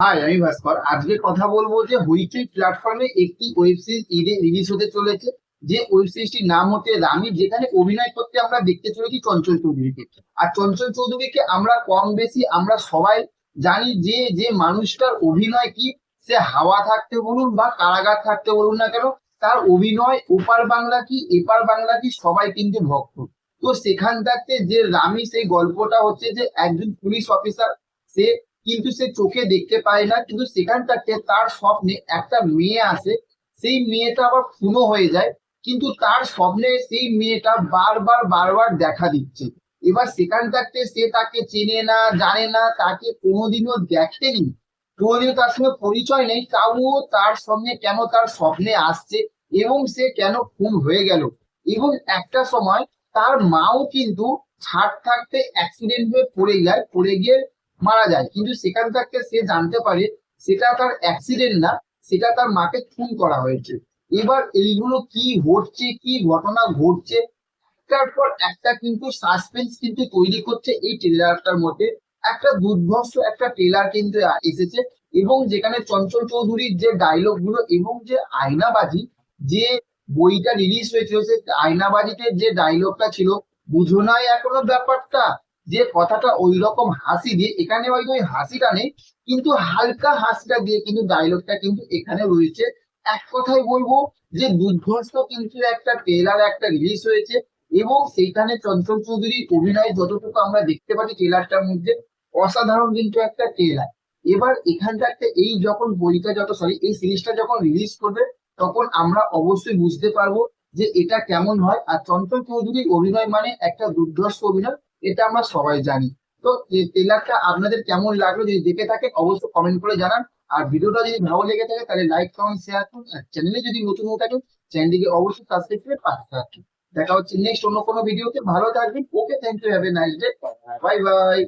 High আমি ভাস্কর। আজকে কথা বলব যে হইচই প্ল্যাটফর্মে একটি ওয়েব সিরিজ ঈদে রিলিজ হতে চলেছে। যে ওয়েব সিরিজটির নাম হচ্ছে রামি যেখানে অভিনয় করতে আমরা দেখতে চলেছি চঞ্চল চৌধুরীকে। আর চঞ্চল চৌধুরীকে আমরা কম বেশি, আমরা সবাই জানি যে যে মানুষটার অভিনয় কি, সে হাওয়া থাকতে বলুন বা কারাগার থাকতে বলুন না কেন, তার অভিনয় ওপার বাংলা কি, এপার বাংলা কি, সবাই কিন্তু ভক্ত। তো সেখান থাকতে যে রামি সেই গল্পটা হচ্ছে যে একজন পুলিশ অফিসার সে কিন্তু সে চোখে দেখতে পায় না, কিন্তু সেখানটাতে তার স্বপ্নে একটা মেয়ে আসে। সেই মেয়েটা আবার খুনো হয়ে যায়, কিন্তু তার স্বপ্নে সেই মেয়েটা বারবার বারবার দেখা দিচ্ছে। এবার সেখান থাকতে সে তাকে চেনে না, জানে না, তাকে কোনোদিনও দেখেনি কোনোদিনও তার সঙ্গে পরিচয় নেই তাও তার সঙ্গে কেন তার স্বপ্নে আসছে এবং সে কেন খুন হয়ে গেল। এবং একটা সময় তার মাও কিন্তু ছাদ থাকতে অ্যাক্সিডেন্ট হয়ে পড়ে যায়, পড়ে গিয়ে মারা যায়। কিন্তু সেখান থেকে সে জানতে পারে সেটা তার অ্যাক্সিডেন্ট না, সেটা তার মাকে খুন করা হয়েছে। এবার এইগুলো কি ঘটছে, কি ঘটনা ঘটছে, একটার পর একটা কিন্তু সাসপেন্স কিন্তু তৈরি করছে এই ট্রেলারটার মধ্যে। একটা দুর্ধর্ষ একটা ট্রেলার কিন্তু এসেছে এবং যেখানে চঞ্চল চৌধুরীর যে ডায়লগগুলো এবং যে আয়নাবাজি, যে বইটা রিলিজ হয়েছিল, সে আয়নাবাজিতে যে ডায়লগটা ছিল, বুঝো নাই এখনও ব্যাপারটা? যে কথাটা ওই রকম হাসি দিয়ে এখানে হয়তো ওই হাসিটা নেই, কিন্তু হালকা হাসিটা দিয়ে কিন্তু ডায়লগটা কিন্তু এখানে রয়েছে। এক কথায় বলব যে দুর্ধর্ষ কিন্তু একটা ট্রেলার একটা রিলিজ হয়েছে এবং সেইখানে চঞ্চল চৌধুরীর অভিনয় যতটুকু আমরা দেখতে পাচ্ছি ট্রেলারটার মধ্যে, অসাধারণ কিন্তু একটা ট্রেলার এবার এখানটা একটা এই যখন বইটা যত সরি এই সিরিজটা যখন রিলিজ করবে, তখন আমরা অবশ্যই বুঝতে পারব যে এটা কেমন হয়। আর চঞ্চল চৌধুরীর অভিনয় মানে একটা দুর্ধর্ষ অভিনয়। এটা আমরা সবাই জানি। তো ট্রেলারটা আপনাদের কেমন লাগল যদি দেখে থাকে অবশ্যই কমেন্ট করে জানান। আর ভিডিওটা যদি ভালো লেগে থাকে, তাহলে লাইক কমেন্ট শেয়ার করুন। আর চ্যানেলে যদি নতুন হয়ে থাকেন চ্যানেলটিকে অবশ্যই সাবস্ক্রাইব করে পাশে থাকুন। দেখা হচ্ছে নেক্সট অন্য কোনো ভিডিওতে ভালো থাকবেন। Okay thank you have a nice day bye bye